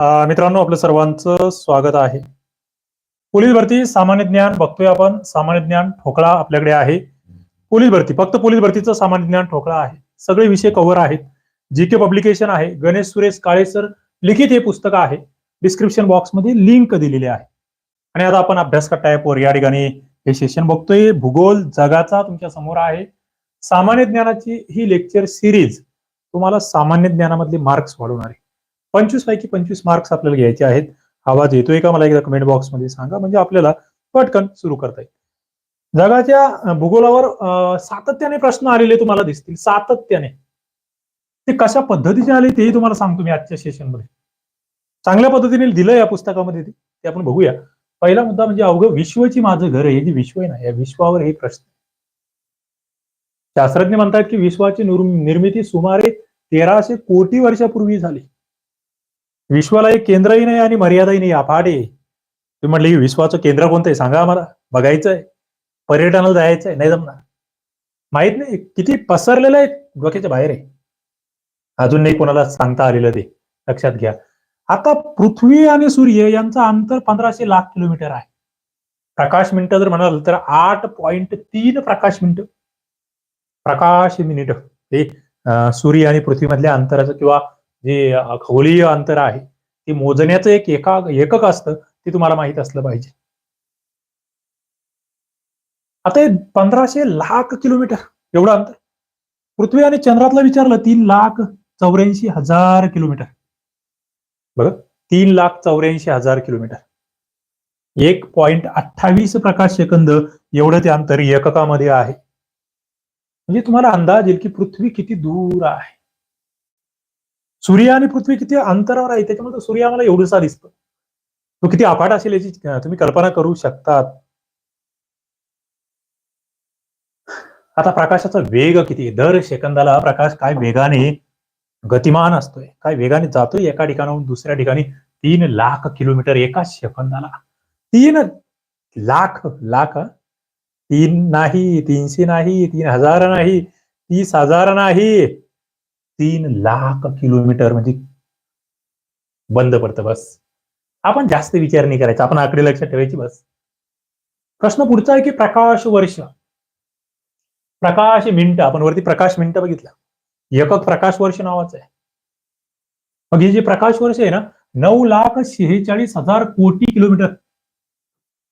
मित्रांनो आपलं सर्वांचं स्वागत आहे. पोलीस भरती सामान्य ज्ञान बघतोय आपण. सामान्य ज्ञान ठोकळा आपल्याकडे आहे. पोलीस भरती फक्त पोलीस भरतीचं सामान्य ज्ञान ठोकळा आहे. सगळे विषय कव्हर आहेत. जी के पब्लिकेशन आहे. गणेश सुरेश काळे सर लिखित हे पुस्तक आहे. डिस्क्रिप्शन बॉक्समध्ये लिंक दिलेली आहे. आणि आता आपण अभ्यास करता वर या ठिकाणी हे सेशन बघतोय. भूगोल जगाचा तुमच्यासमोर आहे. सामान्य ज्ञानाची ही लेक्चर सिरीज तुम्हाला सामान्य ज्ञानामधले मार्क्स वाढवणार आहे. पंचवीस पैकी पंचवीस मार्क्स आपल्याला घ्यायचे आहेत. आवाज येतोय का? मला एकदा कमेंट बॉक्समध्ये सांगा. म्हणजे आपल्याला पटकन सुरू करता येईल. जगाच्या भूगोलावर सातत्याने प्रश्न आलेले तुम्हाला दिसतील. सातत्याने. ते कशा पद्धतीचे आले तेही तुम्हाला सांगतो मी आजच्या सेशनमध्ये चांगल्या पद्धतीने दिलं या पुस्तकामध्ये ते. आपण बघूया. पहिला मुद्दा म्हणजे अवघं विश्वची माझं घर आहे. हे जे विश्व आहे ना या विश्वावर हे प्रश्न शास्त्रज्ञ म्हणतात की विश्वाची निर्मिती सुमारे तेराशे कोटी वर्षापूर्वी झाली. विश्वाला एक केंद्रही नाही आणि मर्यादाही नाही. अफाट तुम्ही म्हटले की विश्वाचं केंद्र कोणतं आहे? सांगा आम्हाला. बघायचं आहे पर्यटनाला जायचं आहे नाही जमणार. माहीत नाही. किती पसरलेलं आहे डोक्याच्या बाहेर आहे. अजून नाही कोणाला सांगता आलेलं ते. लक्षात घ्या. आता पृथ्वी आणि सूर्य यांचं अंतर पंधराशे लाख किलोमीटर आहे. प्रकाश मिनिटं जर म्हणाल तर आठ पॉइंट तीन प्रकाश मिनिट. प्रकाश मिनिट. हे सूर्य आणि पृथ्वीमधल्या अंतराचं किंवा जे अं, खगोलीय अंतर आहे ते मोजण्याचं एक एका एकक असतं ते तुम्हाला माहीत असलं पाहिजे. आता पंधराशे लाख किलोमीटर एवढं अंतर. पृथ्वी आणि चंद्रातलं विचारलं तीन लाख चौऱ्याऐंशी हजार किलोमीटर. बघा तीन लाख चौऱ्याऐंशी हजार किलोमीटर. एक पॉइंट अठ्ठावीस प्रकाश सेकंद एवढं ते अंतर एककामध्ये आहे. म्हणजे तुम्हाला अंदाज येईल की पृथ्वी किती दूर आहे. सूर्य आणि पृथ्वी किती अंतरावर आहे त्याच्यामुळे तो सूर्य आम्हाला एवढसा दिसतो. तो किती अफाट असेल याची तुम्ही कल्पना करू शकतात. आता प्रकाशाचा वेग किती दर सेकंदाला प्रकाश काय वेगाने गतिमान असतोय काय वेगाने जातोय? एका ठिकाणाहून दुसऱ्या ठिकाणी तीन लाख किलोमीटर एका सेकंदाला. तीन लाख लाख तीन नाही तीनशे नाही तीन हजार नाही तीस हजार नाही. तीन लाख किलोमीटर म्हणजे बंद पडतं बस. आपण जास्त विचार नाही करायचा आपण आकडे लक्षात ठेवायची बस. प्रश्न पुढचा आहे की प्रकाश वर्ष. प्रकाश मिनिट आपण वरती प्रकाश मिनिट बघितलं. एकक प्रकाश वर्ष नावाचं आहे. मग हे जे प्रकाश वर्ष आहे ना नऊ लाख शेहेचाळीस हजार कोटी किलोमीटर.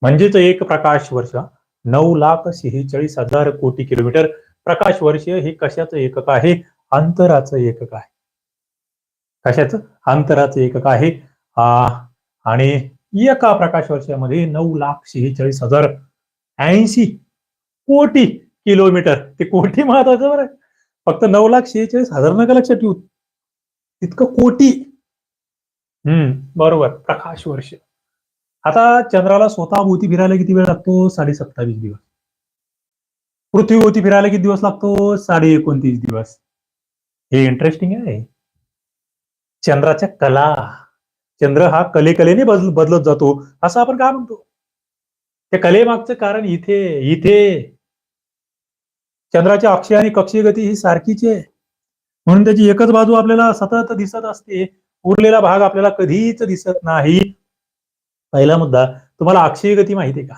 म्हणजेच एक प्रकाश वर्ष नऊ लाख शेहेचाळीस हजार कोटी किलोमीटर. प्रकाश वर्ष हे कशाचं एकक आहे? अंतराचं एकक आहे. कशाचं? अंतराचं एकक आहे. आणि एका प्रकाश वर्षामध्ये नऊ लाख शेहेचाळीस हजार ऐंशी कोटी किलोमीटर. ते कोटी महत्वाचं बरं. फक्त नऊ लाख शेहेचाळीस हजार नका लक्षात ठेवू तितकं कोटी. हम्म बरोबर. प्रकाश वर्ष. आता चंद्राला स्वतः भोवती फिरायला किती वेळ लागतो? साडे सत्तावीस दिवस. पृथ्वीभोवती फिरायला किती दिवस लागतो? साडे एकोणतीस दिवस. हे इंटरेस्टिंग आहे. चंद्राच्या कला. चंद्र हा कलेकलेने बदल बदलत जातो. असं आपण काय म्हणतो? त्या कलेमागचं कारण इथे इथे. चंद्राच्या अक्षय आणि कक्षीय गती ही सारखीच आहे. म्हणून त्याची एकच बाजू आपल्याला सतत दिसत असते. उरलेला भाग आपल्याला कधीच दिसत नाही. पहिला मुद्दा तुम्हाला अक्षय गती माहिती आहे का?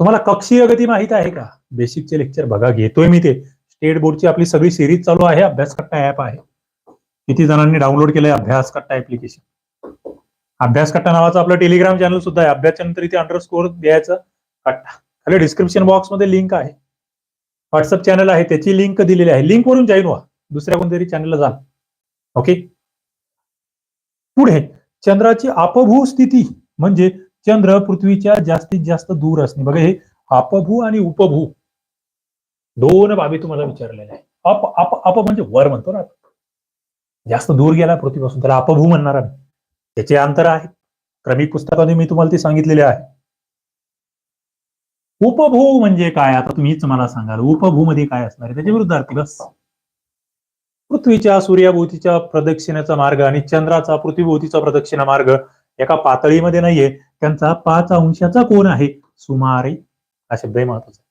तुम्हाला कक्षीय गती माहीत आहे का? बेसिकचे लेक्चर बघा घेतोय मी ते. स्टेट बोर्डची आपली सगळी सिरीज चालू आहे अभ्यास कट्टा ऍप आहे. किती जणांनी डाउनलोड केलंय अभ्यास कट्टा ऍप्लिकेशन अभ्यास कट्टा नावाचं आपलं टेलिग्राम चॅनल सुद्धा आहे. अभ्यासच्या नंतर इथे अंडर स्कोर द्यायचं कट्टा. खाली डिस्क्रिप्शन बॉक्समध्ये लिंक आहे. व्हॉट्सअप चॅनल आहे त्याची लिंक दिलेली आहे. लिंक वरून जॉईन व्हा. दुसऱ्या कोणतरी चॅनलला जा. ओके पुढे चंद्राची अपभू स्थिती म्हणजे चंद्र पृथ्वीच्या जास्तीत जास्त दूर असणे. बघा हे अपभू आणि उपभू. दोन बाबी तुम्हाला विचारलेल्या आहे अप अप अप म्हणजे वर म्हणतो ना जास्त दूर गेला पृथ्वीपासून त्याला अपभू म्हणणार आम्ही. त्याचे अंतर आहे. क्रमिक पुस्तकाने मी तुम्हाला ते सांगितलेले आहे. उपभू म्हणजे काय? आता तुम्हीच मला सांगाल. उपभू मध्ये काय असणार आहे? त्याच्या विरुद्धार्थी बस. पृथ्वीच्या सूर्याभोवतीच्या प्रदक्षिणेचा मार्ग आणि चंद्राचा पृथ्वीभोवतीचा प्रदक्षिणा मार्ग एका पातळीमध्ये नाहीये. त्यांचा पाच अंशाचा कोण आहे? सुमारे. हा शब्द महत्त्वाचा आहे.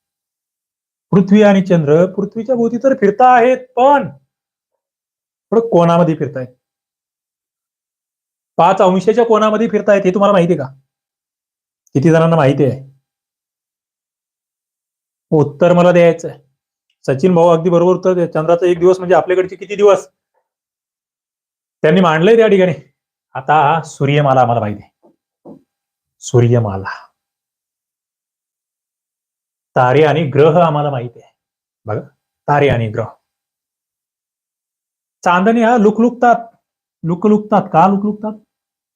पृथ्वी आणि चंद्र पृथ्वीच्या भोवती तर फिरता आहेत पण थोडं कोणामध्ये फिरतायत? पाच अंशाच्या कोणामध्ये फिरतायत हे तुम्हाला माहिती आहे का? किती जणांना माहिती आहे? उत्तर मला द्यायचं आहे सचिन भाऊ अगदी बरोबर उत्तर चंद्राचा एक दिवस म्हणजे आपल्याकडचे किती दिवस? त्यांनी मांडलंय त्या ठिकाणी. आता सूर्यमाला आम्हाला माहिती आहे. सूर्यमाला. तारे आणि ग्रह आम्हाला माहिती आहे. बघा तारे आणि ग्रह. चांदणी हा लुकलुकतात लुकलुकतात. का लुकलुकतात?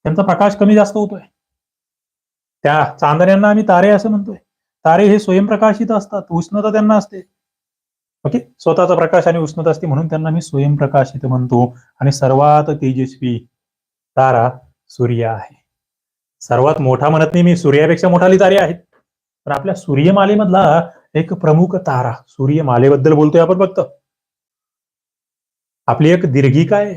त्यांचा प्रकाश कमी जास्त होतोय. त्या चांदण्यांना आम्ही तारे असं म्हणतोय. तारे हे स्वयंप्रकाशित असतात उष्णता त्यांना असते. ओके? स्वतःचा प्रकाश आणि उष्णता असते म्हणून त्यांना मी स्वयंप्रकाशित म्हणतो. आणि सर्वात तेजस्वी तारा सूर्य आहे. सर्वात मोठा म्हणत नाही मी सूर्यापेक्षा मोठाली तारे आहेत. तर आपल्या सूर्यमालेमधला एक प्रमुख तारा सूर्यमालेबद्दल बोलतोय आपण फक्त. आपली एक दीर्घिका आहे.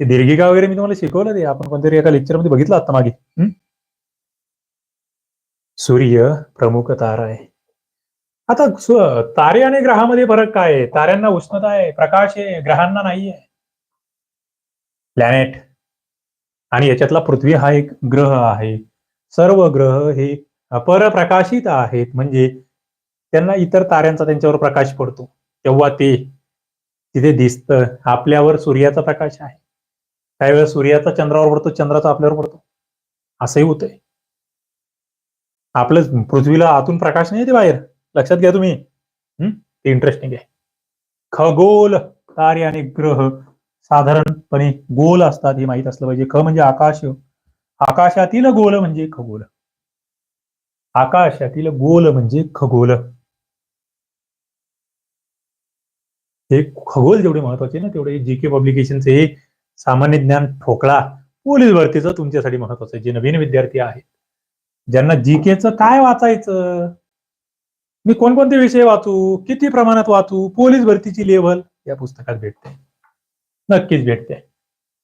ती दीर्घिका वगैरे मी तुम्हाला शिकवलं ते. आपण कोणतरी एका लेक्चरमध्ये बघितलं आता मागे. सूर्य प्रमुख तारा आहे. आता तारे आणि ग्रहामध्ये फरक काय आहे? ताऱ्यांना उष्णता आहे प्रकाश आहे ग्रहांना नाही आहे. प्लॅनेट आणि याच्यातला पृथ्वी हा एक ग्रह आहे. सर्व ग्रह हे परप्रकाशित आहेत. म्हणजे त्यांना इतर ताऱ्यांचा त्यांच्यावर प्रकाश पडतो. तेव्हा ते तिथे दिसतं आपल्यावर सूर्याचा प्रकाश आहे. काही वेळा सूर्याचा चंद्रावर पडतो चंद्राचा आपल्यावर पडतो. असंही होतंय. आपलं पृथ्वीला आतून प्रकाश नाही ते बाहेर. लक्षात घ्या तुम्ही. हम्म ते इंटरेस्टिंग आहे. खगोल तारे आणि ग्रह साधारणपणे गोल असतात हे माहीत असलं पाहिजे. ख म्हणजे आकाश. आकाशातील गोल म्हणजे खगोल. आकाशातील गोल म्हणजे खगोल. हे खगोल जेवढे महत्त्वाचे ना तेवढे जी के पब्लिकेशनचे हे सामान्य ज्ञान ठोकळा पोलीस भरतीचं तुमच्यासाठी महत्वाचं आहे. जे नवीन विद्यार्थी आहेत ज्यांना जी केचं काय वाचायचं? मी कोणकोणते विषय वाचू? किती प्रमाणात वाचू? पोलीस भरतीची लेवल या पुस्तकात भेटते. नक्कीच भेटते.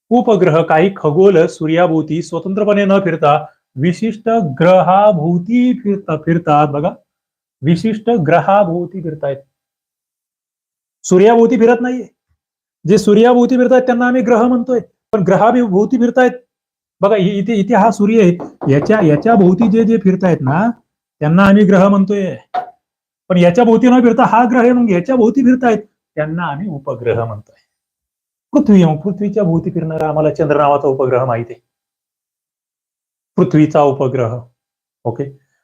उपग्रह काही खगोल सूर्याभोवती स्वतंत्रपणे न फिरता विशिष्ट ग्रहाभोवती फिरता फिरतात बघा. विशिष्ट ग्रहाभोवती फिरतायत. सूर्याभोवती फिरत नाहीये. जे सूर्याभोवती फिरतायत त्यांना आम्ही ग्रह म्हणतोय. पण ग्रहाभोवती फिरतायत. बघा इथे इथे हा सूर्य आहे. याच्या याच्या भोवती जे जे फिरतायत ना त्यांना आम्ही ग्रह म्हणतोय. पण याच्या भोवती न फिरता हा ग्रह आहे मग याच्या भोवती फिरतायत. त्यांना आम्ही उपग्रह म्हणतोय. पृथ्वी मग पृथ्वीच्या भोवती फिरणारा आम्हाला चंद्र नावाचा उपग्रह माहिती आहे. पृथ्वीचा उपग्रह. ओके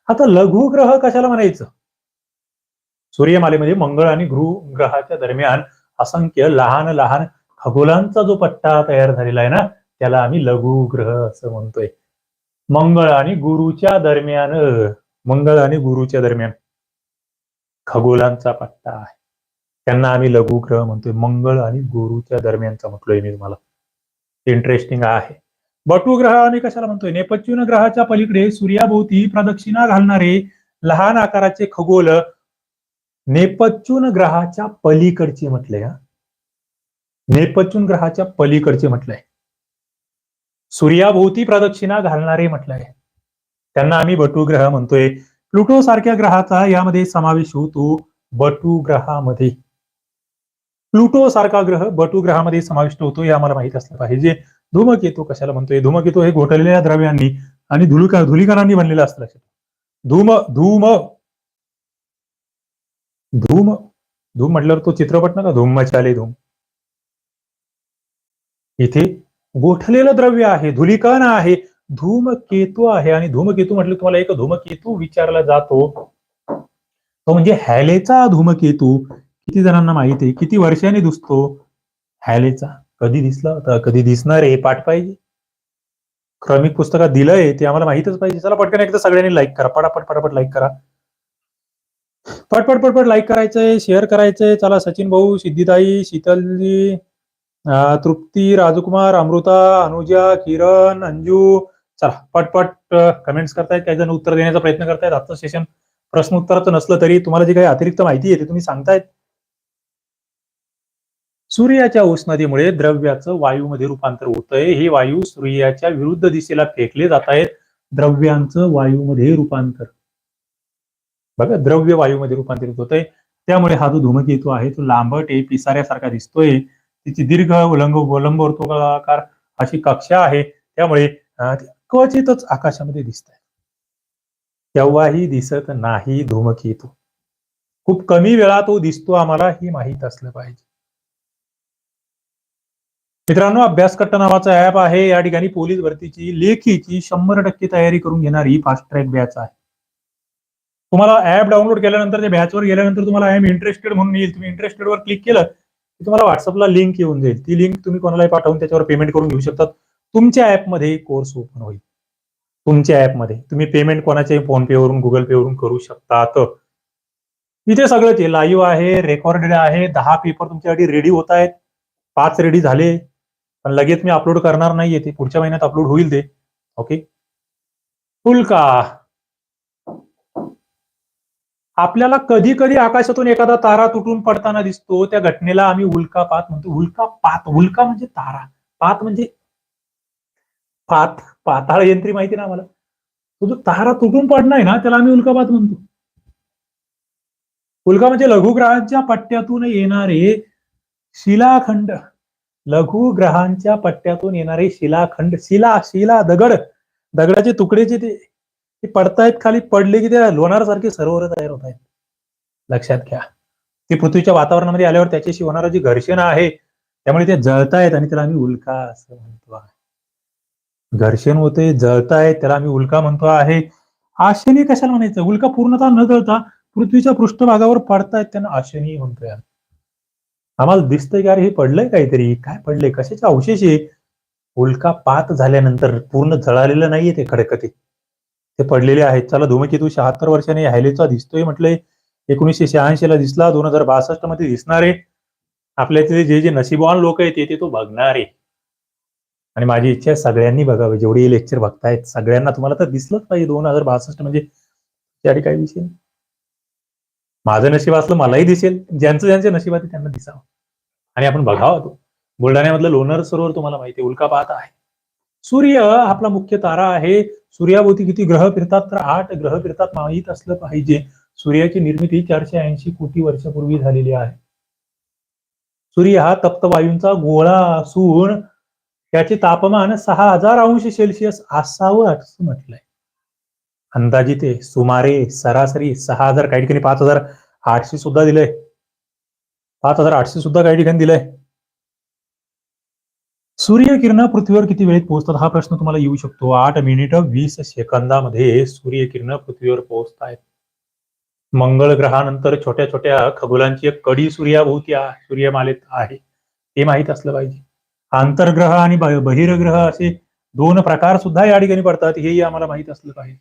आता लघुग्रह कशाला म्हणायचं? सूर्यमालेमध्ये मंगळ आणि गृह ग्रहाच्या दरम्यान असंख्य लहान लहान खगोलांचा जो पट्टा तयार झालेला आहे ना त्याला आम्ही लघुग्रह असं म्हणतोय. मंगळ आणि गुरुच्या दरम्यान मंगळ आणि गुरुच्या दरम्यान खगोलांचा पट्टा आहे. त्यांना आम्ही लघुग्रह म्हणतोय. मंगळ आणि गुरुच्या दरम्यानचा म्हटलोय मी तुम्हाला. इंटरेस्टिंग आहे. बटू ग्रह आम्ही कशाला म्हणतोय? नेपच्यून ग्रहाच्या पलीकडे सूर्याभोवती प्रदक्षिणा घालणारे लहान आकाराचे खगोल नेपच्यून ग्रहाच्या पलीकडचे म्हटलंय हा. नेपच्यून ग्रहाच्या पलीकडचे म्हटलंय. सूर्याभोवती प्रदक्षिणा घालणारे म्हटलंय. त्यांना आम्ही बटू ग्रह म्हणतोय. प्लुटो सारख्या ग्रहाचा यामध्ये समावेश होतो बटू ग्रहामध्ये प्लुटो सारखा ग्रह बटू ग्रहामध्ये समाविष्ट होतो हे आम्हाला माहीत असलं पाहिजे. धूमकेतू कशाला म्हणतोय? धूमकेतू हे घोटलेल्या द्रव्यांनी आणि धुलिका धुलिकणांनी बनलेलं असतं लक्षात धूम धूम. धूम धूम म्हटल्यावर तो चित्रपट नका धूम मचाले धूम. इथे गोठलेलं द्रव्य आहे धुलिकण आहे धूमकेतू आहे. आणि धूमकेतू म्हटलं तुम्हाला एक धूमकेतू विचारला जातो. तो म्हणजे हॅलेचा धूमकेतू. किती जणांना माहिती आहे? किती वर्षांनी दिसतो? हॅलेचा. कधी दिसला होता? कधी दिसणार आहे पाठ पाहिजे? क्रमिक पुस्तकात दिलंय ते आम्हाला माहितच पाहिजे. चला पटकन एकदा सगळ्यांनी लाईक करा. पटापट पटापट लाईक करा. पटपट पटपट लाईक करायचंय शेअर करायचंय. चला सचिन भाऊ सिद्धिताई शीतलजी तृप्ती राजकुमार अमृता अनुजा किरण अंजू. चला पटपट कमेंट्स करतायत. काही जण उत्तर देण्याचा प्रयत्न करतायत. आजचं सेशन प्रश्न उत्तराचं नसलं तरी तुम्हाला जी काही अतिरिक्त माहिती आहे ती तुम्ही सांगतायत. सूर्याच्या उष्णतेमुळे द्रव्याचं वायूमध्ये रूपांतर होतंय. हे वायू सूर्याच्या विरुद्ध दिशेला फेकले जात आहेत. द्रव्यांचं वायूमध्ये रूपांतर. बघा द्रव्य वायूमध्ये रूपांतरित होतंय. त्यामुळे हा जो धूमकेतू आहे तो लांबट आहे पिसाऱ्यासारखा दिसतोय. तिची दीर्घ उलंग उलंब वर्तुळाकार अशी कक्षा आहे. त्यामुळे क्वचितच आकाशामध्ये दिसत आहे तेव्हाही दिसत नाही धूमकेतू. खूप कमी वेळा तो दिसतो आम्हाला हे माहीत असलं पाहिजे. मित्रांनो अभ्यासकट्ट नावाचा ऍप आहे. या ठिकाणी पोलीस भरतीची लेखीची शंभर टक्के तयारी करून घेणारी फास्ट ट्रॅक बॅच आहे. तुम्हाला ऍप डाउनलोड केल्यानंतर त्या बॅचवर गेल्यानंतर तुम्हाला आय एम इंटरेस्टेड म्हणून येईल. तुम्ही इंटरेस्टेड वर क्लिक केलं की तुम्हाला व्हॉट्सअपला लिंक येऊन जाईल. ती लिंक तुम्ही कोणालाही पाठवून त्याच्यावर पेमेंट करून घेऊ शकतात. तुमच्या ऍपमध्ये कोर्स ओपन होईल. तुमच्या ऍपमध्ये तुम्ही पेमेंट कोणाच्याही फोन पे वरून गुगल पे वरून करू शकतात. इथे सगळं ते लाईव्ह आहे रेकॉर्डेड आहे. दहा पेपर तुमच्यासाठी रेडी होत आहेत. पाच रेडी झाले. पण लगेच मी अपलोड करणार नाहीये ते. पुढच्या महिन्यात अपलोड होईल ते. ओके उल्का आपल्याला कधी कधी आकाशातून एखादा तारा तुटून पडताना दिसतो. त्या घटनेला आम्ही उल्कापात म्हणतो. उल्कापात उल्का म्हणजे तारा. पात म्हणजे पात. पाताळ यंत्री माहिती ना आम्हाला. तो जो तारा तुटून पडणार आहे ना त्याला आम्ही उल्कापात म्हणतो. उल्का म्हणजे लघुग्रहांच्या पट्ट्यातून येणारे शिलाखंड. लघु ग्रहांच्या पट्ट्यातून येणारे शिलाखंड शिला शिला दगड. दगडाचे तुकडे जे ते पडतायत खाली पडले की ते लोणारसारखे सरोवर तयार होत आहेत. लक्षात घ्या. ते पृथ्वीच्या वातावरणामध्ये आल्यावर त्याच्याशी होणारं जे घर्षण आहे त्यामुळे ते जळतायत आणि त्याला आम्ही उल्का असं म्हणतो आहे. घर्षण होते जळतायत त्याला आम्ही उल्का म्हणतो आहे. आशनी कशाला म्हणायचं? उल्का पूर्णतः न जळता पृथ्वीच्या पृष्ठभागावर पडतायत त्यांना आशनी म्हणतोय आम्ही. आम्हाला दिसतंय की अरे हे पडलंय काहीतरी. काय पडलंय? कशाचे अवशेष आहे उल्का पात झाल्यानंतर पूर्ण जळालेलं नाहीये ते खडकते. ते पडलेले आहेत. चला धूमकेतू शहात्तर वर्षाने हायलेचा दिसतोय म्हटलंय. एकोणीसशे शहाऐंशी ला दिसला दोन हजार बासष्टमध्ये दिसणारे. आपल्यातले जे जे नशिबवान लोक आहेत ते ते तो बघणार. आहे आणि माझी इच्छा आहे सगळ्यांनी बघावे. जेवढे लेक्चर बघतायत सगळ्यांना तुम्हाला तर दिसलंच पाहिजे दोन हजार बासष्ट म्हणजे. त्या काही विषय माझं नशीब असलं मलाही दिसेल. ज्यांचं ज्यांचे नशीब आहे त्यांना दिसावं. आणि आपण बघावा तो. बुलढाण्यामधलं लोणार सरोवर तुम्हाला माहिती आहे उल्कापात आहे. सूर्य आपला मुख्य तारा आहे. सूर्याभोवती किती ग्रह फिरतात तर आठ ग्रह फिरतात माहीत असलं पाहिजे. सूर्याची निर्मिती चारशे ऐंशी कोटी वर्षापूर्वी झालेली आहे. सूर्य हा तप्त वायूंचा गोळा असून त्याचे तापमान सहा हजार अंश सेल्सिअस असावं असं म्हटलंय. अंदाजित सुमारे सरासरी सहा हजार काही ठिकाणी पाच हजार आठशे सुद्धा दिलंय. पाच हजार आठशे सुद्धा काही ठिकाणी दिलंय. सूर्यकिरण पृथ्वीवर किती वेळेत पोहोचतात हा प्रश्न तुम्हाला येऊ शकतो. आठ मिनिट वीस सेकंदामध्ये सूर्यकिरण पृथ्वीवर पोहोचत आहेत मंगळ ग्रहानंतर छोट्या छोट्या खगोलांची एक कडी सूर्याभोवती सूर्यमालेत आहे. हे माहीत असलं पाहिजे. आंतरग्रह आणि बहिर्ग्रह असे दोन प्रकार सुद्धा या ठिकाणी पडतात. हेही आम्हाला माहीत असलं पाहिजे.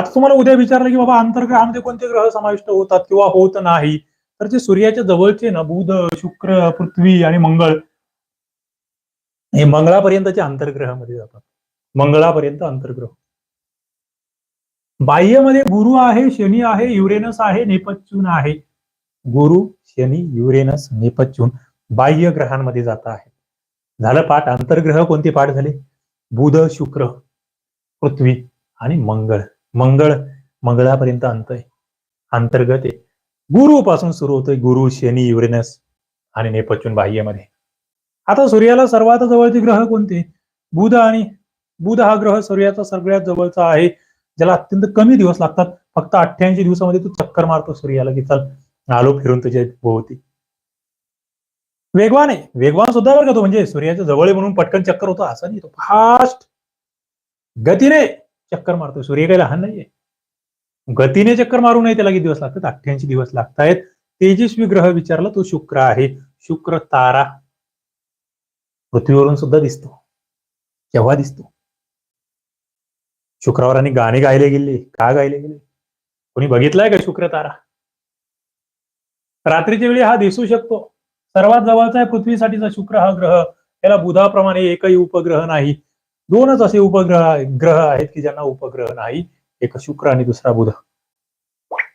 आता तुम्हाला उद्या विचारलं की बाबा अंतर्ग्रहामध्ये कोणते ग्रह समाविष्ट होतात किंवा होत नाही? तर जे सूर्याच्या जवळचे ना बुध शुक्र पृथ्वी आणि मंगळ हे मंगळापर्यंतचे अंतर्ग्रहामध्ये जातात. मंगळापर्यंत अंतर्ग्रह. बाह्यमध्ये गुरु आहे शनी आहे युरेनस आहे नेपच्यून आहे. गुरु शनी युरेनस नेपच्यून बाह्य ग्रहांमध्ये जात आहे. झालं पाठ? अंतर्ग्रह कोणते पाठ झाले? बुध शुक्र पृथ्वी आणि मंगळ. मंगळ मंगळापर्यंत अंत आहे अंतर्गत आहे. गुरु पासून सुरू होतोय गुरु शनी युरेनस आणि नेपच्यून बाह्यमध्ये. आता सूर्याला सर्वात जवळचे ग्रह कोणते? बुध आणि बुध हा ग्रह सूर्याचा सगळ्यात जवळचा आहे. ज्याला अत्यंत कमी दिवस लागतात. फक्त अठ्ठ्याऐंशी दिवसामध्ये तू चक्कर मारतो सूर्याला की चल आलो फिरून तुझ्या भोवती. वेगवान आहे. वेगवान सुद्धा बरं का तो म्हणजे सूर्याच्या जवळ आहे म्हणून पटकन चक्कर होतो. असं नाही तो फास्ट गतीने चक्कर मारतो सूर्य काही लहान नाहीये. गतीने चक्कर मारू नये त्याला किती दिवस लागतात? अठ्ठ्याऐंशी दिवस लागतायत. तेजस्वी ग्रह विचारला तो शुक्र आहे. शुक्र तारा पृथ्वीवरून सुद्धा दिसतो. केव्हा दिसतो? शुक्रवारांनी गाणे गायले गेले. का गायले गेले? कोणी बघितलाय का शुक्र तारा? रात्रीच्या वेळी हा दिसू शकतो. सर्वात जवळचा आहे पृथ्वीसाठीचा शुक्र हा ग्रह. त्याला बुधाप्रमाणे एकही उपग्रह नाही. दोनच असे उपग्रह ग्रह आहेत की ज्यांना उपग्रह नाही. एक शुक्र आणि दुसरा बुध.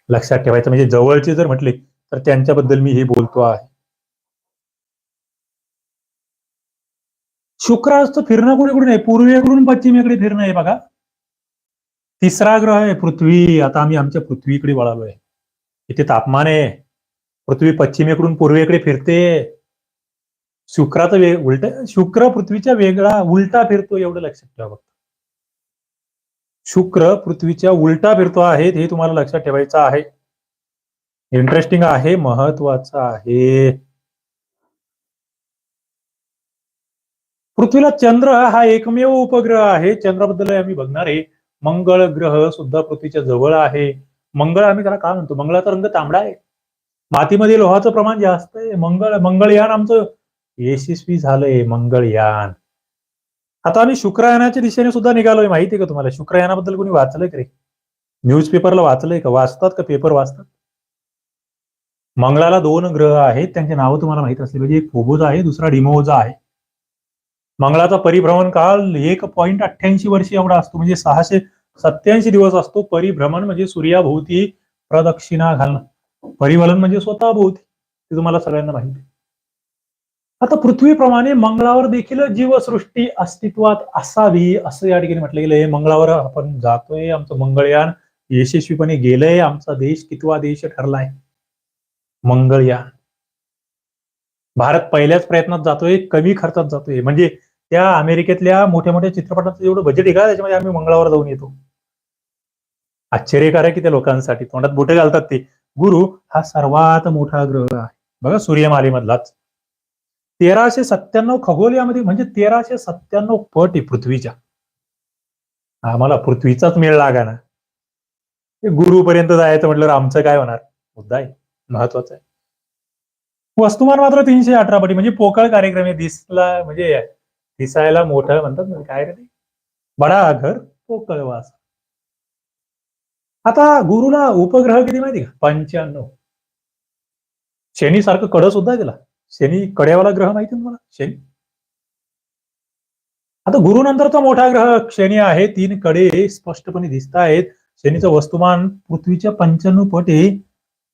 लक्षात ठेवायचं म्हणजे जवळचे जर म्हटले तर त्यांच्याबद्दल मी हे बोलतो आहे. शुक्राचं फिरणं कुणीकडून आहे? पूर्वेकडून पश्चिमेकडे फिरणं आहे बघा. तिसरा ग्रह आहे पृथ्वी. आता आम्ही आमच्या पृथ्वीकडे वळालोय. इथे तापमान आहे. पृथ्वी पश्चिमेकडून पूर्वेकडे फिरते. शुक्राचा वेग उलट शुक्र पृथ्वीच्या वेगळा उलटा फिरतो एवढं लक्षात ठेवा फक्त. शुक्र पृथ्वीच्या उलटा फिरतो आहे हे तुम्हाला लक्षात ठेवायचं आहे. इंटरेस्टिंग आहे महत्वाचं आहे. पृथ्वीला चंद्र हा एकमेव उपग्रह आहे. चंद्राबद्दल आम्ही बघणार आहे. मंगळ ग्रह सुद्धा पृथ्वीच्या जवळ आहे. मंगळ आम्ही त्याला काय म्हणतो? मंगळाचा रंग तांबडा आहे. मातीमध्ये लोहाचं प्रमाण जास्त आहे. मंगळ मंगळयान आमचं यशस्वी झालंय मंगळयान. आता आम्ही शुक्रयानाच्या दिशेने सुद्धा निघालोय माहिती आहे का तुम्हाला? शुक्रयानाबद्दल कोणी वाचलंय का रे? न्यूज पेपरला वाचलंय का? वाचतात का पेपर वाचतात? मंगळाला दोन ग्रह आहेत त्यांची नावं तुम्हाला माहीत असली पाहिजे म्हणजे एक फोबोज आहे दुसरा डिमोजा आहे. मंगळाचा परिभ्रमण काळ एक पॉईंट अठ्ठ्याऐंशी वर्ष एवढा असतो. म्हणजे सहाशे सत्याऐंशी दिवस असतो परिभ्रमण म्हणजे सूर्याभोवती प्रदक्षिणा घालणं. परिवलन म्हणजे स्वतःभोवती. ते तुम्हाला सगळ्यांना माहिती आहे. आता पृथ्वीप्रमाणे मंगळावर देखील जीवसृष्टी अस्तित्वात असावी असं या ठिकाणी म्हटलं गेलंय. मंगळावर आपण जातोय आमचं मंगळयान यशस्वीपणे गेलंय. आमचा देश कितवा देश ठरलाय? मंगळयान. भारत पहिल्याच प्रयत्नात जातोय कमी खर्चात जातोय. म्हणजे त्या अमेरिकेतल्या मोठ्या मोठ्या चित्रपटाचं जेवढं बजेट आहे का त्याच्यामध्ये आम्ही मंगळावर जाऊन येतो. आश्चर्यकारक की त्या लोकांसाठी. तोंडात बोटे घालतात ते. गुरु हा सर्वात मोठा ग्रह आहे. बघा सूर्यमालेमधलाच. तेराशे सत्त्याण्णव खगोलियामध्ये म्हणजे तेराशे सत्त्याण्णव पट आहे पृथ्वीच्या. आम्हाला पृथ्वीचाच मेळ लागा ना गुरुपर्यंत जायचं म्हटलं आमचं काय होणार? मुद्दा आहे. महत्त्वाचा आहे. वस्तुमान मात्र तीनशे अठरा पटी म्हणजे पोकळ कार्यक्रम आहे. दिसला म्हणजे दिसायला मोठं म्हणतात काय रे ते? बडा घर पोकळ वास. आता गुरुला उपग्रह किती माहिती का? पंच्याण्णव. शनी सारखं कड सुद्धा आहे शनी कड्यावाला ग्रह माहिती तुम्हाला? शनी. आता गुरुनंतरचा मोठा ग्रह शनी आहे. तीन कडे स्पष्टपणे दिसत आहेत. शनीचं वस्तुमान पृथ्वीच्या पंच्याण्णव पटे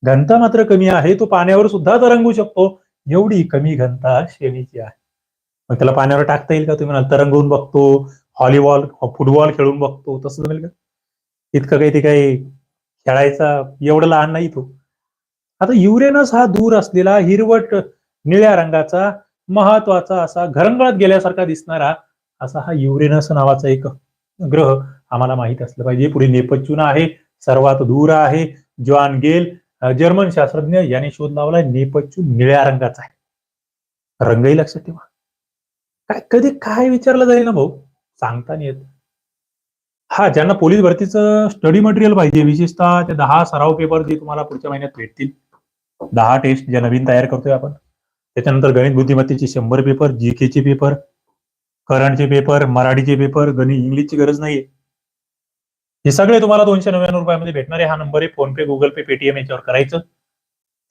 घनता मात्र कमी आहे. तो पाण्यावर सुद्धा तरंगू शकतो. एवढी कमी घनता शनीची आहे. मग त्याला पाण्यावर टाकता येईल का तुम्ही? म्हणाल तरंगवून बघतो हॉलीबॉल फुटबॉल खेळून बघतो. तसं जमेल का? इतकं काही ते काही खेळायचा एवढं लहान नाही तो. आता युरेनस हा दूर असलेला हिरवट निळ्या रंगाचा महत्त्वाचा असा घरंगळत गेल्यासारखा दिसणारा असा हा युरेनस नावाचा एक ग्रह आम्हाला माहीत असलं पाहिजे. पुढे नेपच्यून आहे सर्वात दूर आहे जॉन गेल जर्मन शास्त्रज्ञ याने शोध लावला नेपच्यून निळ्या रंगाचा आहे. रंगही लक्षात ठेवा. काय कधी काय विचारलं जाईल ना भाऊ? सांगता नाही येत. हा ज्यांना पोलीस भरतीचं स्टडी मटेरियल पाहिजे विशेषतः ते दहा सराव पेपर जे तुम्हाला पुढच्या महिन्यात भेटतील दहा टेस्ट ज्या नवीन तयार करतोय आपण त्याच्यानंतर गणित बुद्धिमत्तेचे शंभर पेपर जीकेचे पेपर करंटचे पेपर मराठीचे पेपर गणित इंग्लिशची गरज नाहीये. हे सगळे तुम्हाला दोनशे नव्याण्णव रुपयामध्ये भेटणार. आहे हा नंबर आहे फोनपे गुगल पे पेटीएम याच्यावर करायचं.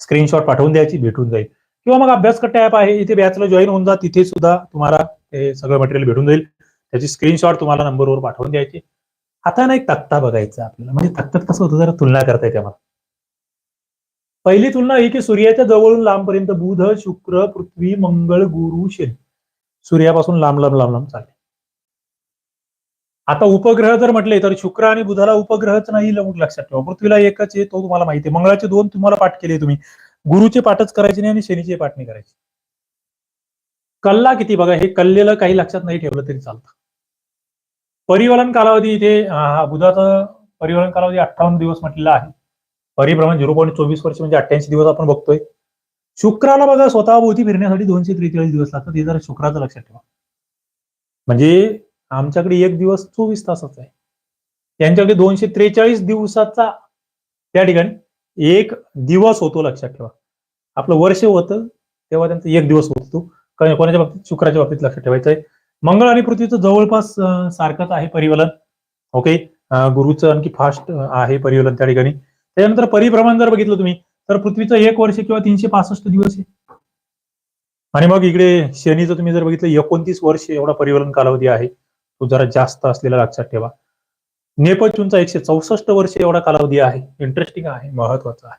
स्क्रीनशॉट पाठवून द्यायची भेटून जाईल. किंवा मग अभ्यास कट्टा ऍप आहे इथे बॅचला जॉईन होऊन जा. तिथे सुद्धा तुम्हाला हे सगळं मटेरियल भेटून जाईल. त्याची स्क्रीनशॉट तुम्हाला नंबरवर पाठवून द्यायची. आता ना एक तक्ता बघायचा आपल्याला. म्हणजे तक्त्यात कसं होतं जरा तुलना करता येते आम्हाला. पहिली तुलना ही की सूर्याच्या जवळून लांबपर्यंत बुध शुक्र पृथ्वी मंगळ गुरु शनी. सूर्यापासून लांब लांब लांब लांब चालले. आता उपग्रह जर म्हटले तर शुक्र आणि बुधाला उपग्रहच नाही लक्षात ठेवा. पृथ्वीला एकच आहे तो तुम्हाला माहिती आहे. मंगळाचे दोन तुम्हाला पाठ केले तुम्ही. गुरुचे पाठच करायचे नाही आणि शनीचे पाठ नाही करायचे. कल्ला किती बघा हे कल्लेलं काही लक्षात नाही ठेवलं तरी चालतं. परिवलन कालावधी इथे बुधाचा परिवलन कालावधी अठ्ठावन्न दिवस म्हटलेला आहे. परिभ्रमण झिरो पॉईंट चोवीस वर्ष म्हणजे अठ्ठ्याऐंशी दिवस आपण बघतोय. शुक्राला बघा स्वतःभोवती फिरण्यासाठी दोनशे त्रेचाळीस दिवस लागतात. हे जरा शुक्राचं लक्षात ठेवा. म्हणजे आमच्याकडे एक दिवस चोवीस तासाचा आहे. त्यांच्याकडे दोनशे त्रेचाळीस दिवसाचा त्या ठिकाणी एक दिवस होतो लक्षात ठेवा. आपलं वर्ष होतं तेव्हा त्यांचा एक दिवस होतो. कोणाच्या बाबतीत? शुक्राच्या बाबतीत लक्षात ठेवायचं आहे मंगळ आणि पृथ्वीचं जवळपास सारखंच आहे परिवलन. ओके? गुरुचं आणखी फास्ट आहे परिवलन त्या ठिकाणी. त्यानंतर परिभ्रमण जर बघितलं तुम्ही तर पृथ्वीचं एक वर्ष किंवा तीनशे पासष्ट दिवस आहे. आणि मग इकडे शनीचं तुम्ही जर बघितलं एकोणतीस वर्ष एवढा परिवर्तन कालावधी आहे. तो जरा जास्त असलेला लक्षात ठेवा. नेपच्यूनचा एकशे चौसष्ट वर्ष एवढा कालावधी आहे. इंटरेस्टिंग आहे महत्त्वाचा आहे.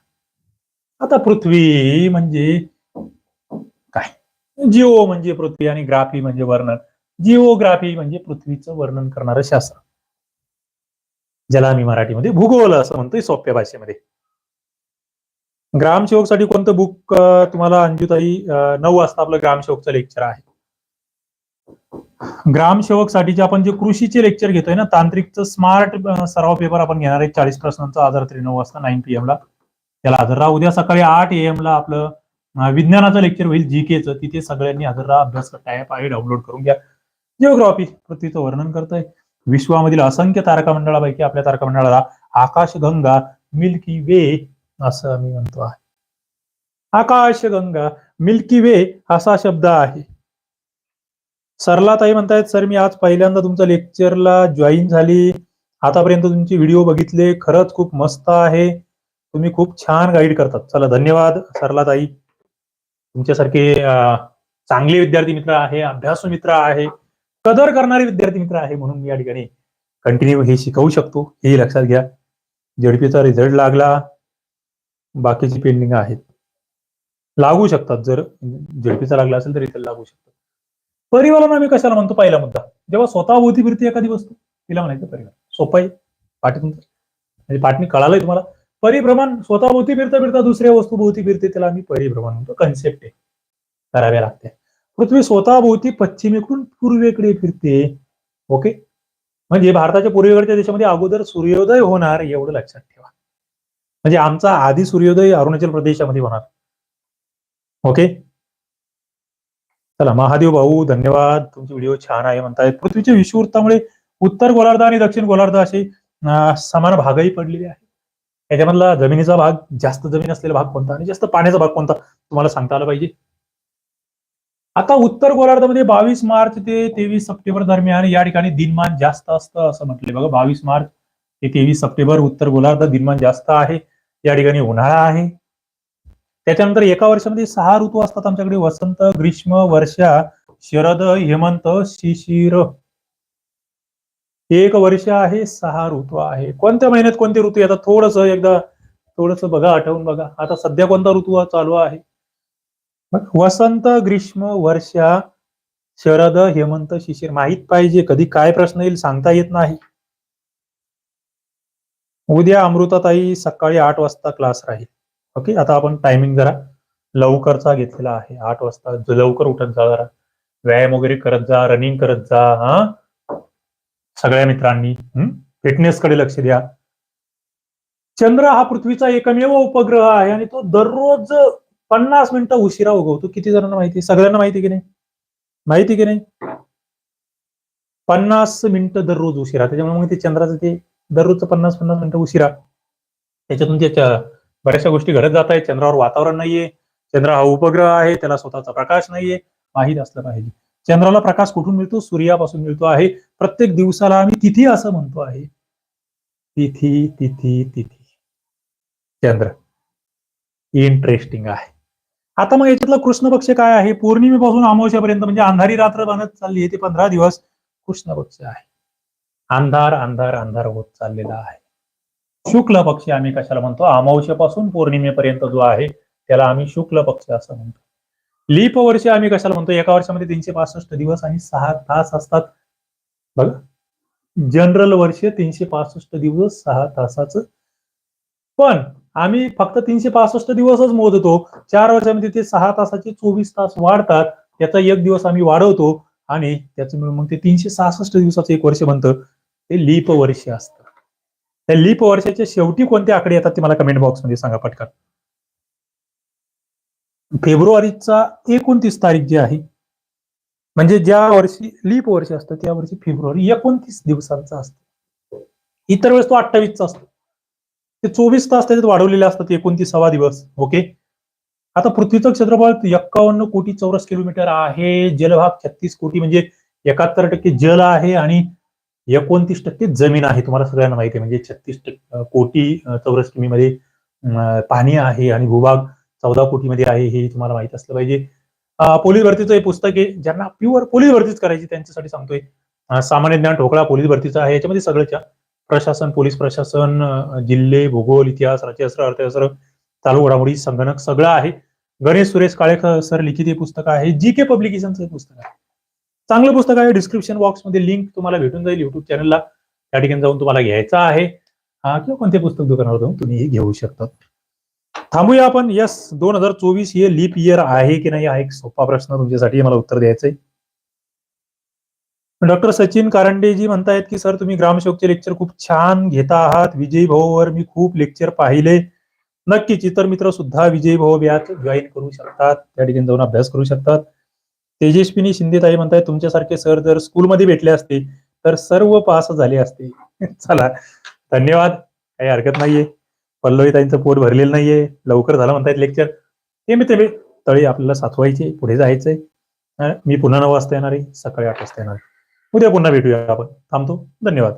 आता पृथ्वी म्हणजे काय? जिओ म्हणजे पृथ्वी आणि ग्राफी म्हणजे वर्णन. जिओग्राफी म्हणजे पृथ्वीचं वर्णन करणारं शास्त्र. ज्याला आम्ही मराठीमध्ये भूगोल असं म्हणतोय सोप्या भाषेमध्ये. ग्रामसेवकसाठी कोणतं बुक तुम्हाला अंजुताई नऊ वाजता आपलं ग्रामसेवकचं लेक्चर आहे. ग्रामसेवकसाठीचे आपण जे कृषीचे लेक्चर घेतोय ना तांत्रिकचं स्मार्ट सराव पेपर आपण घेणार आहे चाळीस प्रश्नांचा आज रात्री नऊ वाजता नाईन पी ला. त्याला हजर राहा. उद्या सकाळी आठ एम ला आपलं विज्ञानाचं लेक्चर होईल जी जीकेचं तिथे सगळ्यांनी हजर राहा. अभ्यास करता आहे डाउनलोड करून घ्या. जिओग्राफी पृथ्वीचं वर्णन करतोय. विश्वामधील असंख्य तारका मंडळापैकी आपल्या तारका मंडळाला आकाशगंगा मिल्की वे असं मी म्हणतो आहे. आकाशगंगा मिल्की वे असा शब्द आहे. सरलाताई म्हणतायत सर मी आज पहिल्यांदा तुमच्या लेक्चरला जॉईन झाली. आतापर्यंत तुमचे व्हिडिओ बघितले. खरंच खूप मस्त आहे. तुम्ही खूप छान गाईड करतात. चला धन्यवाद सरलाताई. तुमच्यासारखे चांगले विद्यार्थी मित्र आहे अभ्यासू मित्र आहे. कदर करणारे विद्यार्थी मित्र आहे म्हणून मी या ठिकाणी कंटिन्यू हे शिकवू शकतो. हे लक्षात घ्या. जेडपीचा रिझल्ट लागला. बाकीची पेंडिंग आहेत. लागू शकतात. जर जेडपीचा लागला असेल तर रिझल्ट लागू शकतात. परिवहन आम्ही कशाला म्हणतो? पहिला मुद्दा. जेव्हा स्वतः भोवती फिरते एखादी वस्तू तिला म्हणायचं परिवार. सोपं आहे. पाठीतून म्हणजे पाठणी कळालंय तुम्हाला. परिभ्रमण स्वतः भोवती फिरता फिरता दुसऱ्या वस्तू भोवती फिरते त्याला आम्ही परिभ्रमण म्हणतो. कन्सेप्ट आहे. कराव्या लागते. पृथ्वी स्वतःभोवती पश्चिमेकडून पूर्वेकडे फिरते. ओके म्हणजे भारताच्या पूर्वेकडच्या देशामध्ये अगोदर सूर्योदय होणार एवढं लक्षात ठेवा. म्हणजे आमचा आधी सूर्योदय अरुणाचल प्रदेशामध्ये होणार. ओके चला महादेव भाऊ धन्यवाद. तुमचे व्हिडिओ छान आहे म्हणतायत. पृथ्वीच्या विषुवृत्तामुळे उत्तर गोलार्ध आणि दक्षिण गोलार्ध असे समान भागही पडलेले आहेत. याच्यामधला जमिनीचा भाग जास्त जमीन असलेला भाग कोणता आणि जास्त पाण्याचा भाग कोणता तुम्हाला सांगता आलं पाहिजे? आता उत्तर गोलार्धामध्ये बावीस मार्च ते तेवीस सप्टेंबर दरम्यान या ठिकाणी दिनमान जास्त असतं असं म्हटलंय. बघा बावीस मार्च ते तेवीस सप्टेंबर उत्तर गोलार्ध दिनमान जास्त आहे. या ठिकाणी उन्हाळा आहे. त्याच्यानंतर एका वर्षामध्ये सहा ऋतू असतात आमच्याकडे. वसंत ग्रीष्म वर्षा शरद हेमंत शिशिर. एक वर्ष आहे सहा ऋतू आहे. कोणत्या महिन्यात कोणते ऋतू येतात? थोडस एकदा थोडस बघा आठवून बघा. आता सध्या कोणता ऋतू चालू आहे? वसंत ग्रीष्म वर्षा शरद हेमंत शिशिर माहीत पाहिजे. कधी काय प्रश्न येईल सांगता येत नाही. उद्या अमृताताई सकाळी आठ वाजता क्लास राहील. ओके आता आपण टायमिंग जरा लवकरचा घेतलेला आहे. आठ वाजता लवकर उठत जा जरा. व्यायाम वगैरे करत जा रनिंग करत जा हा? सगळ्या मित्रांनी फिटनेस कडे लक्ष द्या. चंद्र हा पृथ्वीचा एकमेव उपग्रह आहे आणि तो दररोज पन्नास मिनिटं उशिरा उगवतो. किती जणांना माहिती सगळ्यांना माहिती की नाही? माहिती की नाही? पन्नास मिनिटं दररोज उशिरा. त्याच्यामुळे मग ते चंद्राचं ते दररोजचं पन्नास पन्नास मिनिटं उशिरा. त्याच्यातून त्याच्या बऱ्याचशा गोष्टी घडत जात आहेत. चंद्रावर वातावरण नाहीये. चंद्र हा उपग्रह आहे. त्याला स्वतःचा प्रकाश नाहीये. माहीत असलं पाहिजे. चंद्राला प्रकाश कुठून मिळतो? सूर्यापासून मिळतो आहे. प्रत्येक दिवसाला आम्ही तिथी असं म्हणतो आहे. तिथी तिथी तिथी. चंद्र. इंटरेस्टिंग आहे. आता मग याच्यातला कृष्ण पक्ष काय आहे? पौर्णिमेपासून अमावस्यापर्यंत म्हणजे अंधारी रात्र बनत चालली आहे ते पंधरा दिवस कृष्ण पक्ष आहे. अंधार अंधार अंधार होत चाललेला आहे. शुक्ल पक्ष आम्ही कशाला म्हणतो? अमावस्यापासून पौर्णिमेपर्यंत जो आहे त्याला आम्ही शुक्ल पक्ष असं म्हणतो. लीप वर्ष आम्ही कशाला म्हणतो? एका वर्षामध्ये तीनशे पासष्ट दिवस आणि सहा तास असतात. बघा. जनरल वर्ष तीनशे पासष्ट दिवस सहा तासाचं पण आम्ही फक्त तीनशे पासष्ट दिवसच मोजतो. चार वर्षामध्ये ते सहा तासाचे चोवीस तास वाढतात. त्याचा एक दिवस आम्ही वाढवतो आणि त्याचं मिळून मग ते तीनशे सहासष्ट दिवसाचं एक वर्ष बनतं. ते लीप वर्ष असतं. त्या लीप वर्षाच्या शेवटी कोणते आकडे येतात ते मला कमेंट बॉक्समध्ये सांगा पटकन. फेब्रुवारीचा एकोणतीस तारीख जी आहे म्हणजे ज्या वर्षी लीप वर्ष असतं त्या वर्षी फेब्रुवारी एकोणतीस दिवसांचा असतो. इतर वेळेस तो अठ्ठावीसचा असतो. ते चोवीस तास त्याच्यात वाढवलेले असतात एकोणतीसावा दिवस ओके आता पृथ्वीचं क्षेत्रफळ एक्कावन्न कोटी चौरस किलोमीटर आहे जलभाग छत्तीस कोटी म्हणजे एकाहत्तर टक्के जल आहे आणि एकोणतीस टक्के जमीन आहे. तुम्हाला सगळ्यांना माहिती आहे म्हणजे छत्तीस कोटी चौरस किमीमध्ये पाणी आहे आणि भूभाग चौदा कोटीमध्ये आहे हे तुम्हाला माहीत असलं पाहिजे. पोलीस भरतीचं हे पुस्तक आहे ज्यांना प्युअर पोलीस भरतीच करायची त्यांच्यासाठी सांगतोय. सामान्य ज्ञान ठोकळा पोलीस भरतीचा आहे याच्यामध्ये सगळ्याच्या प्रशासन पोलीस प्रशासन जिल्हे भूगोल इतिहास राज्यशास्त्र अर्थशास्त्र चालू घडामोडी संगणक सगळं आहे. गणेश सुरेश काळेकर सर लिखित हे पुस्तक आहे. जी के पब्लिकेशनचं पुस्तक आहे. चांगलं पुस्तक आहे. डिस्क्रिप्शन बॉक्समध्ये लिंक तुम्हाला भेटून जाईल युट्यूब चॅनलला त्या ठिकाणी जाऊन तुम्हाला घ्यायचा आहे. हा किंवा कोणते पुस्तक दुकानावर जाऊन तुम्ही हे घेऊ शकता. थांबूया आपण. यस दोन हजार चोवीस हे लीप इयर आहे की नाही हा एक सोपा प्रश्न तुमच्यासाठी मला उत्तर द्यायचंय. डॉक्टर सचिन कारंडेजी म्हणतायत की सर तुम्ही ग्रामसेवकचे लेक्चर खूप छान घेता आहात. विजयी भाऊवर मी खूप लेक्चर पाहिले. नक्कीच इतर मित्र सुद्धा विजयी भाऊ यात जॉईन करू शकतात. त्या ठिकाणी जाऊन अभ्यास करू शकतात. तेजस्विनी शिंदेताई म्हणताय तुमच्यासारखे सर जर स्कूलमध्ये भेटले असते तर सर्व पास झाले असते. चला धन्यवाद. काही हरकत नाहीये. पल्लवीताईंचं पोट भरलेलं नाहीये. लवकर झालं म्हणतायत लेक्चर. हे मी ते तळी आपल्याला साथवायचे पुढे जायचंय. मी पुन्हा नऊ वाजता येणार आहे. सकाळी आठ वाजता येणार आहे. उद्या पुन्हा भेटूया आपण. थांबतो. धन्यवाद.